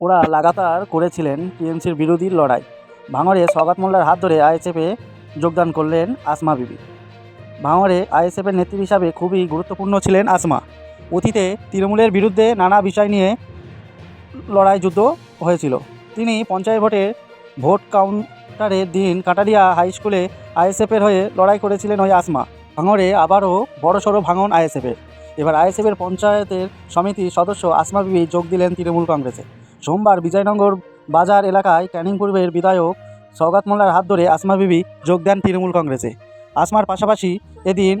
ওরা লাগাতার করেছিলেন টিএমসির বিরোধী লড়াই। ভাঙড়ে সওগাত মোল্লার হাত ধরে আইএসএফে যোগদান করলেন আসমা বিবি। ভাঙড়ে আইএসএফের নেত্রী হিসাবে খুবই গুরুত্বপূর্ণ ছিলেন আসমা। অতীতে তৃণমূলের বিরুদ্ধে নানা বিষয় নিয়ে লড়াই যুদ্ধ হয়েছিল। তিনি পঞ্চায়েত ভোটে ভোট কাউন্টারের দিন কাটারিয়া হাই স্কুলে আইএসএফের হয়ে লড়াই করেছিলেন ওই আসমা। ভাঙড়ে আবারও বড়সড় ভাঙন আইএসএফের। এবার আইএসএফের পঞ্চায়েতের সমিতির সদস্য আসমা বিবি যোগ দিলেন তৃণমূল কংগ্রেসে। সোমবার বিজয়নগর বাজার এলাকায় ক্যানিং পূর্বের বিধায়ক সৌগাত মোল্লার হাত ধরে আসমা বিবি যোগ দেন তৃণমূল কংগ্রেসে। আসমার পাশাপাশি এদিন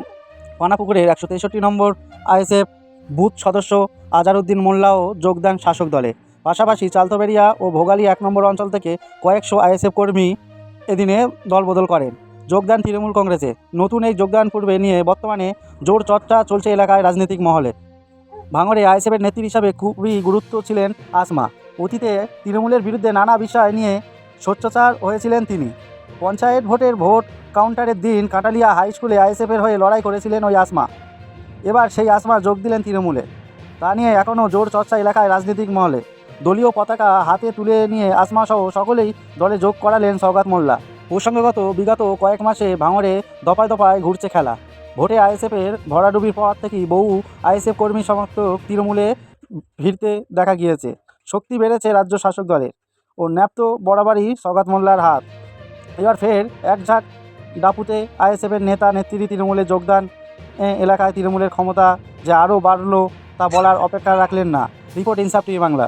পানাপুকুরের একশো তেষট্টি নম্বর আইএসএফ বুথ সদস্য আজারউদ্দিন মোল্লাও যোগ দেন শাসক দলে। পাশাপাশি চালতবেরিয়া ও ভোগালী এক নম্বর অঞ্চল থেকে কয়েকশো আইএসএফ কর্মী এদিনে দলবদল করেন। যোগদান তৃণমূল কংগ্রেসে। নতুন এই যোগদান পূর্বে নিয়ে বর্তমানে জোর চর্চা চলছে এলাকায় রাজনৈতিক মহলে। ভাঙড়ে আইএসএফের নেত্রী হিসাবে খুবই গুরুত্ব ছিলেন আসমা। অতীতে তৃণমূলের বিরুদ্ধে নানা বিষয় নিয়ে সোচ্চার হয়েছিলেন তিনি। পঞ্চায়েত ভোটের ভোট কাউন্টারের দিন কাটালিয়া হাই স্কুলে আইএসএফের হয়ে লড়াই করেছিলেন ওই আসমা। এবার সেই আসমা যোগ দিলেন তৃণমূলে। তা নিয়ে এখনও জোর চর্চা এলাকায় রাজনৈতিক মহলে। দলীয় পতাকা হাতে তুলে নিয়ে আসমা সহ সকলেই দলে যোগ করালেন সৌগাত মোল্লা। প্রসঙ্গগত বিগত কয়েক মাসে ভাঙড়ে দফায় দফায় ঘুরছে খেলা। ভোটে আইএসএফের ভরাডুবির পর থেকেই বহু আইএসএফ কর্মী সমর্থক তৃণমূলে ভিড়তে দেখা গিয়েছে। শক্তি বেড়েছে রাজ্য শাসক দলের। ও ন্যাপ্ত বরাবরই সগাত মোল্লার হাত। এবার ফের এক ঝাঁক ডাপুতে আইএসএফের নেতা নেত্রী তৃণমূলে যোগদান এলাকায় তৃণমূলের ক্ষমতা যে আরও বাড়ল তা বলার অপেক্ষা রাখলেন না। রিপোর্ট ইনসাফ টিভি বাংলা।